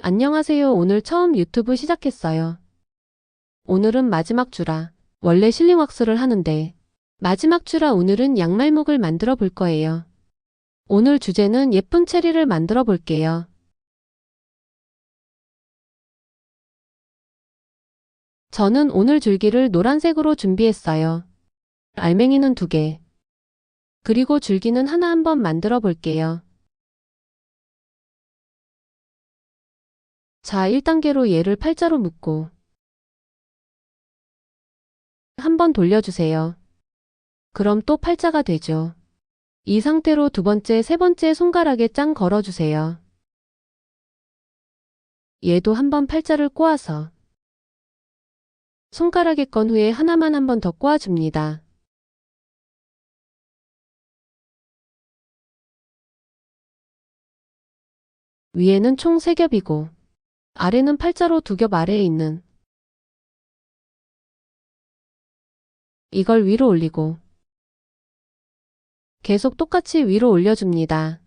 안녕하세요. 오늘 처음 유튜브 시작했어요. 오늘은 마지막 주라. 원래 실링 왁스를 하는데 마지막 주라 오늘은 양말목을 만들어 볼 거예요. 오늘 주제는 예쁜 체리를 만들어 볼게요. 저는 오늘 줄기를 노란색으로 준비했어요. 알맹이는 두 개. 그리고 줄기는 하나 한번 만들어 볼게요. 자, 1단계로 얘를 팔자로 묶고 한번 돌려주세요. 그럼 또 팔자가 되죠. 이 상태로 두 번째, 세 번째 손가락에 짱 걸어주세요. 얘도 한번 팔자를 꼬아서 손가락에 건 후에 하나만 한 번 더 꼬아줍니다. 위에는 총 3겹이고 아래는 팔자로 두 겹 아래에 있는 이걸 위로 올리고 계속 똑같이 위로 올려줍니다.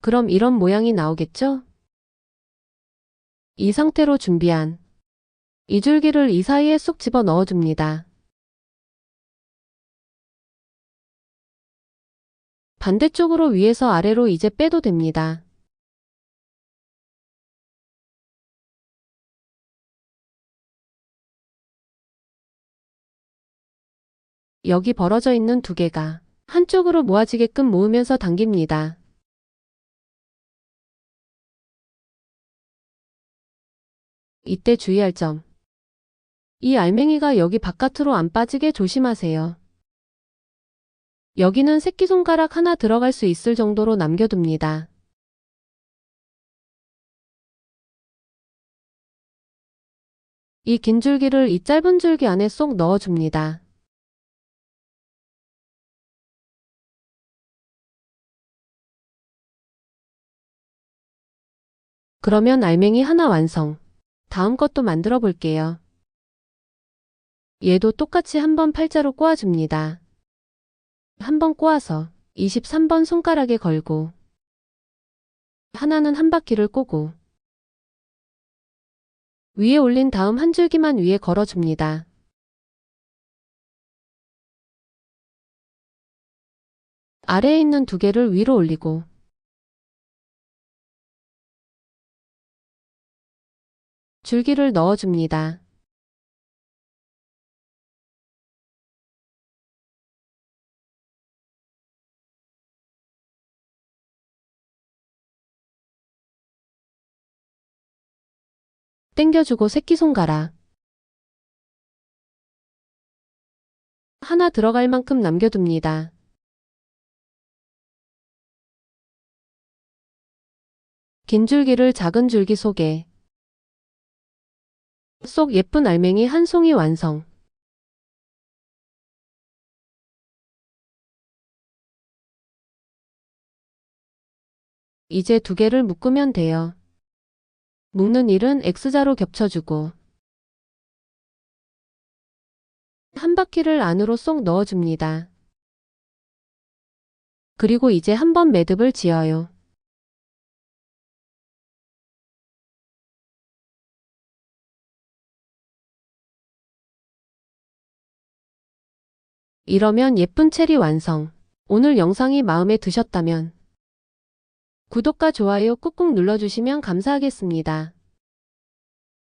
그럼 이런 모양이 나오겠죠? 이 상태로 준비한 이 줄기를 이 사이에 쏙 집어 넣어줍니다. 반대쪽으로 위에서 아래로 이제 빼도 됩니다. 여기 벌어져 있는 두 개가 한쪽으로 모아지게끔 모으면서 당깁니다. 이때 주의할 점. 이 알맹이가 여기 바깥으로 안 빠지게 조심하세요. 여기는 새끼손가락 하나 들어갈 수 있을 정도로 남겨둡니다. 이 긴 줄기를 이 짧은 줄기 안에 쏙 넣어줍니다. 그러면 알맹이 하나 완성. 다음 것도 만들어 볼게요. 얘도 똑같이 한번 팔자로 꼬아줍니다. 한번 꼬아서 23번 손가락에 걸고 하나는 한 바퀴를 꼬고 위에 올린 다음 한 줄기만 위에 걸어줍니다. 아래에 있는 두 개를 위로 올리고 줄기를 넣어줍니다. 땡겨주고 새끼손가락 하나 들어갈 만큼 남겨둡니다. 긴 줄기를 작은 줄기 속에 쏙 예쁜 알맹이 한 송이 완성. 이제 두 개를 묶으면 돼요. 묶는 일은 X자로 겹쳐주고 한 바퀴를 안으로 쏙 넣어줍니다. 그리고 이제 한번 매듭을 지어요. 이러면 예쁜 체리 완성. 오늘 영상이 마음에 드셨다면 구독과 좋아요 꾹꾹 눌러주시면 감사하겠습니다.